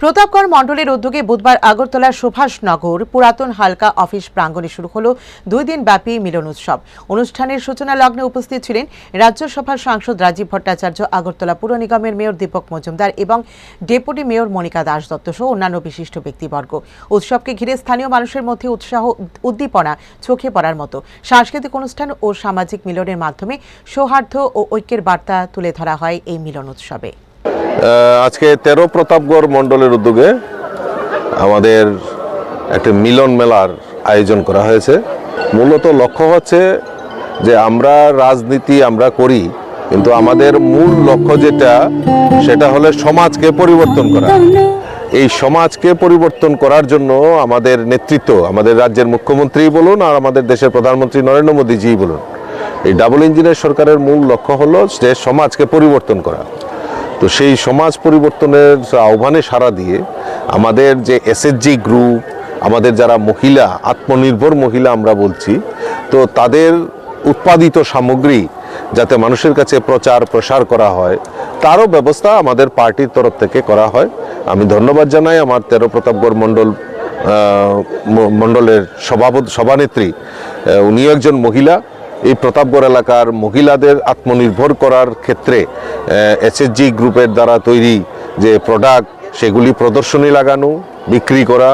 প্রতাপগড় মণ্ডলের উদ্যোগে বুধবার আগরতলার সুভাষনগর পুরাতন হালকা অফিস প্রাঙ্গণে শুরু হলো দুই দিন ব্যাপী মিলন উৎসব। অনুষ্ঠানের সূচনা লগ্নে উপস্থিত ছিলেন রাজ্যসভার সাংসদ রাজীব ভট্টাচার্য, আগরতলা পুর নিগমের মেয়র দীপক মজুমদার এবং ডেপুটি মেয়র মনিকা দাস দত্ত সহ অন্যান্য বিশিষ্ট ব্যক্তিবর্গ। উৎসবকে ঘিরে স্থানীয় মানুষের মধ্যে উৎসাহ, উদ্দীপনা চোখে পড়ার মতো। সাংস্কৃতিক অনুষ্ঠান ও সামাজিক মিলনের মাধ্যমে সৌহার্দ্য ও ঐক্যের বার্তা তুলে ধরা হয় এই মিলন উৎসবে। আজকে তেরো প্রতাপগড় মণ্ডলের উদ্যোগে আমাদের একটা মিলন মেলার আয়োজন করা হয়েছে। মূলত লক্ষ্য হচ্ছে যে আমরা রাজনীতি আমরা করি, কিন্তু আমাদের মূল লক্ষ্য যেটা, সেটা হলে সমাজকে পরিবর্তন করা। এই সমাজকে পরিবর্তন করার জন্য আমাদের নেতৃত্ব, আমাদের রাজ্যের মুখ্যমন্ত্রী বলুন আর আমাদের দেশের প্রধানমন্ত্রী নরেন্দ্র মোদীজি বলুন। এই ডাবল ইঞ্জিনের সরকারের মূল লক্ষ্য হলো যে সমাজকে পরিবর্তন করা। তো সেই সমাজ পরিবর্তনের আহ্বানে সাড়া দিয়ে আমাদের যে এসএসজি গ্রুপ আমাদের যারা মহিলা, আত্মনির্ভর মহিলা আমরা বলছি, তো তাদের উৎপাদিত সামগ্রী যাতে মানুষের কাছে প্রচার প্রসার করা হয়, তারও ব্যবস্থা আমাদের পার্টির তরফ থেকে করা হয়। আমি ধন্যবাদ জানাই আমার তেরো প্রতাপগড় মণ্ডল মণ্ডলের সভাপতি, সভানেত্রী উনিও একজন মহিলা। এই প্রতাপগড় এলাকার মহিলাদের আত্মনির্ভর করার ক্ষেত্রে এসএসজি গ্রুপের দ্বারা তৈরি যে প্রোডাক্ট সেগুলি প্রদর্শনী লাগানো, বিক্রি করা